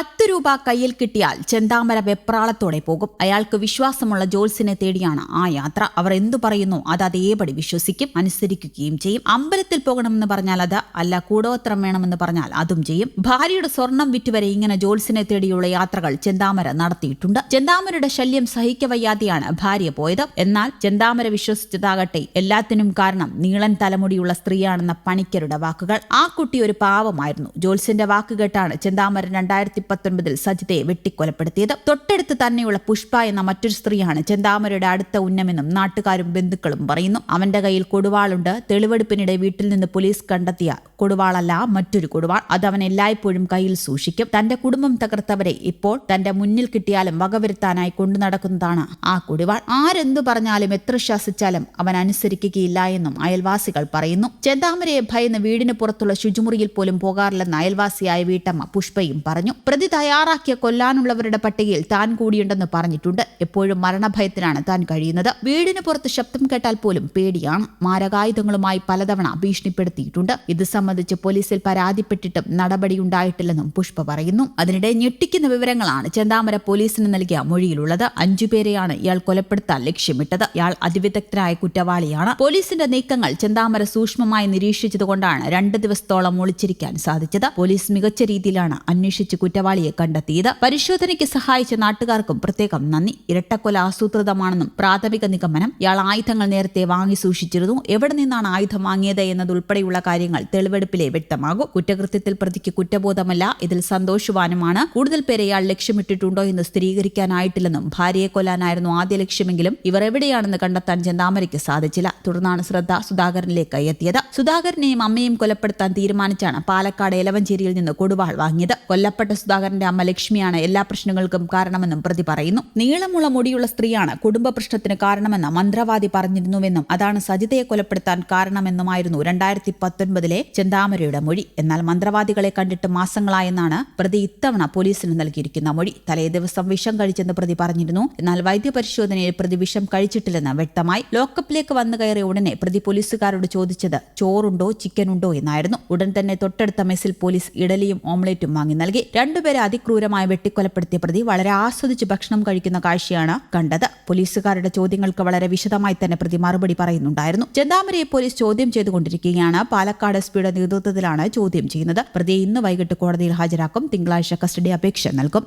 പത്ത് രൂപ കയ്യിൽ കിട്ടിയാൽ ചെന്താമര വെപ്രാളത്തോടെ പോകും. അയാൾക്ക് വിശ്വാസമുള്ള ജോൽസിനെ തേടിയാണ് ആ യാത്ര. അവർ എന്തു പറയുന്നു അത് അതേപടി വിശ്വസിക്കും അനുസരിക്കുകയും ചെയ്യും. അമ്പലത്തിൽ പോകണമെന്ന് പറഞ്ഞാൽ അത് അല്ല കൂടോത്രം വേണമെന്ന് പറഞ്ഞാൽ അതും ചെയ്യും. ഭാര്യയുടെ സ്വർണം വിറ്റുവരെ ഇങ്ങനെ ജോൽസിനെ തേടിയുള്ള യാത്രകൾ ചെന്താമര നടത്തിയിട്ടുണ്ട്. ചെന്താമരയുടെ ശല്യം സഹിക്കവയ്യാതെയാണ് ഭാര്യ പോയത്. എന്നാൽ ചെന്താമര വിശ്വസിച്ചതാകട്ടെ എല്ലാത്തിനും കാരണം നീളൻ തലമുടിയുള്ള സ്ത്രീയാണെന്ന പണിക്കരുടെ വാക്കുകൾ. ആ കുട്ടി ഒരു പാവമായിരുന്നു. ജോൽസിന്റെ വാക്കുകേട്ടാണ് ചെന്താമര രണ്ടായിരത്തി പത്തൊൻപതിൽ സജിതയെ വെട്ടിക്കൊലപ്പെടുത്തിയത്. തൊട്ടടുത്ത് തന്നെയുള്ള പുഷ്പ എന്ന മറ്റൊരു സ്ത്രീയാണ് ചെന്താമരയുടെ അടുത്ത ഉന്നമെന്നും നാട്ടുകാരും ബന്ധുക്കളും പറയുന്നു. അവന്റെ കയ്യിൽ കൊടുവാളുണ്ട്. തെളിവെടുപ്പിനിടെ വീട്ടിൽ നിന്ന് പോലീസ് കണ്ടെത്തിയ കൊടുവാളല്ല മറ്റൊരു കൊടുവാൾ. അത് അവൻ എല്ലായ്പ്പോഴും കയ്യിൽ സൂക്ഷിക്കും. തന്റെ കുടുംബം തകർത്തവരെ ഇപ്പോൾ തന്റെ മുന്നിൽ കിട്ടിയാലും വകവരുത്താനായി കൊണ്ടു നടക്കുന്നതാണ് ആ കൊടുവാൾ. ആരെന്തു പറഞ്ഞാലും എത്ര ശാസിച്ചാലും അവൻ അനുസരിക്കുകയില്ല എന്നും അയൽവാസികൾ പറയുന്നു. ചെന്താമരയെ ഭയന്ന് വീടിന് പുറത്തുള്ള ശുചിമുറിയിൽ പോലും പോകാറില്ലെന്ന് അയൽവാസിയായ വീട്ടമ്മ പുഷ്പയും പറഞ്ഞു. പ്രതി തയ്യാറാക്കിയ കൊല്ലാനുള്ളവരുടെ പട്ടികയിൽ താൻ കൂടിയുണ്ടെന്ന് പറഞ്ഞിട്ടുണ്ട്. എപ്പോഴും മരണഭയത്തിനാണ് താൻ കഴിയുന്നത്. വീടിന് പുറത്ത് ശബ്ദം കേട്ടാൽ പോലും പേടിയാണ്. മാരകായുധങ്ങളുമായി പലതവണ ഭീഷണിപ്പെടുത്തിയിട്ടുണ്ട്. ഇത് സംബന്ധിച്ച് പോലീസിൽ പരാതിപ്പെട്ടിട്ടും നടപടിയുണ്ടായിട്ടില്ലെന്നും പുഷ്പ പറയുന്നു. അതിനിടെ ഞെട്ടിക്കുന്ന വിവരങ്ങളാണ് ചെന്താമര പോലീസിന് നൽകിയ മൊഴിയിലുള്ളത്. അഞ്ചുപേരെയാണ് ഇയാൾ കൊലപ്പെടുത്താൻ ലക്ഷ്യമിട്ടത്. ഇയാൾ അതിവിദഗ്ധനായ കുറ്റവാളിയാണ്. പോലീസിന്റെ നീക്കങ്ങൾ ചെന്താമര സൂക്ഷ്മമായി നിരീക്ഷിച്ചതുകൊണ്ടാണ് രണ്ട് ദിവസത്തോളം ഒളിച്ചിരിക്കാൻ സാധിച്ചത്. പോലീസ് മികച്ച രീതിയിലാണ് അന്വേഷിച്ച് കുറ്റവാളിയെ കണ്ടെത്തിയത്. പരിശോധനയ്ക്ക് സഹായിച്ച നാട്ടുകാർക്കും പ്രത്യേകം നന്ദി. ഇരട്ടക്കൊല ആസൂത്രിതമാണെന്നും പ്രാഥമിക നിഗമനം ഇയാൾ ആയുധങ്ങൾ നേരത്തെ വാങ്ങി സൂക്ഷിച്ചിരുന്നു. എവിടെ നിന്നാണ് ആയുധം വാങ്ങിയത് എന്നതുൾപ്പെടെയുള്ള കാര്യങ്ങൾ തെളിവെടുപ്പിലെ വ്യക്തമാകും. കുറ്റകൃത്യത്തിൽ പ്രതിക്ക് കുറ്റബോധമല്ല ഇതിൽ സന്തോഷവാനുമാണ്. കൂടുതൽ പേരെ ഇയാൾ ലക്ഷ്യമിട്ടിട്ടുണ്ടോ എന്ന് സ്ഥിരീകരിക്കാനായിട്ടില്ലെന്നും ഭാര്യയെ കൊല്ലാനായിരുന്നു ആദ്യ ലക്ഷ്യമെങ്കിലും ഇവർ എവിടെയാണെന്ന് കണ്ടെത്താൻ ചെന്താമരയ്ക്ക് സാധിച്ചില്ല. തുടർന്നാണ് ശ്രദ്ധ സുധാകരനിലേക്ക് എത്തിയത്. സുധാകരനെയും അമ്മയും കൊലപ്പെടുത്താൻ തീരുമാനിച്ചാണ് പാലക്കാട് എലവഞ്ചേരിയിൽ നിന്ന് കൊടുവാൾ വാങ്ങിയത്. കൊല്ലപ്പെട്ട സുധാകരന്റെ അമ്മ ലക്ഷ്മിയാണ് എല്ലാ പ്രശ്നങ്ങൾക്കും കാരണമെന്നും പ്രതി പറയുന്നു. നീളമുള്ള മുടിയുള്ള സ്ത്രീയാണ് കുടുംബ പ്രശ്നത്തിന് കാരണമെന്ന് മന്ത്രവാദി പറഞ്ഞിരുന്നുവെന്നും അതാണ് സജിതയെ കൊലപ്പെടുത്താൻ കാരണമെന്നുമായിരുന്നു രണ്ടായിരത്തി പത്തൊൻപതിലെ ചെന്താമരയുടെ മൊഴി. എന്നാൽ മന്ത്രവാദികളെ കണ്ടിട്ട് മാസങ്ങളായെന്നാണ് പ്രതി ഇത്തവണ പോലീസിന് നൽകിയിരിക്കുന്ന മൊഴി. തലേ ദിവസം വിഷം കഴിച്ചെന്ന് പ്രതി പറഞ്ഞിരുന്നു. എന്നാൽ വൈദ്യപരിശോധനയിൽ പ്രതി വിഷം കഴിച്ചിട്ടില്ലെന്ന് വ്യക്തമായി. ലോക്കപ്പിലേക്ക് വന്നു കയറിയ ഉടനെ പ്രതി പോലീസുകാരോട് ചോദിച്ചത് ചോറുണ്ടോ ചിക്കൻ ഉണ്ടോ എന്നായിരുന്നു. ഉടൻ തന്നെ തൊട്ടടുത്ത മെസ്സിൽ പോലീസ് ഇഡലിയും ഓംലേറ്റും വാങ്ങി നൽകി. രണ്ടുപേരെ അതിക്രൂരമായി വെട്ടിക്കൊലപ്പെടുത്തിയ പ്രതി വളരെ ആസ്വദിച്ച് ഭക്ഷണം കഴിക്കുന്ന കാഴ്ചയാണ് കണ്ടത്. പോലീസുകാരുടെ ചോദ്യങ്ങൾക്ക് വളരെ വിശദമായി തന്നെ പ്രതി മറുപടി പറയുന്നുണ്ടായിരുന്നു. ചെന്താമരയെ പോലീസ് ചോദ്യം ചെയ്തുകൊണ്ടിരിക്കുകയാണ്. പാലക്കാട് എസ് പിയുടെ നേതൃത്വത്തിലാണ് ചോദ്യം ചെയ്യുന്നത്. പ്രതിയെ ഇന്ന് വൈകിട്ട് കോടതിയിൽ ഹാജരാക്കും. തിങ്കളാഴ്ച കസ്റ്റഡി അപേക്ഷ നൽകും.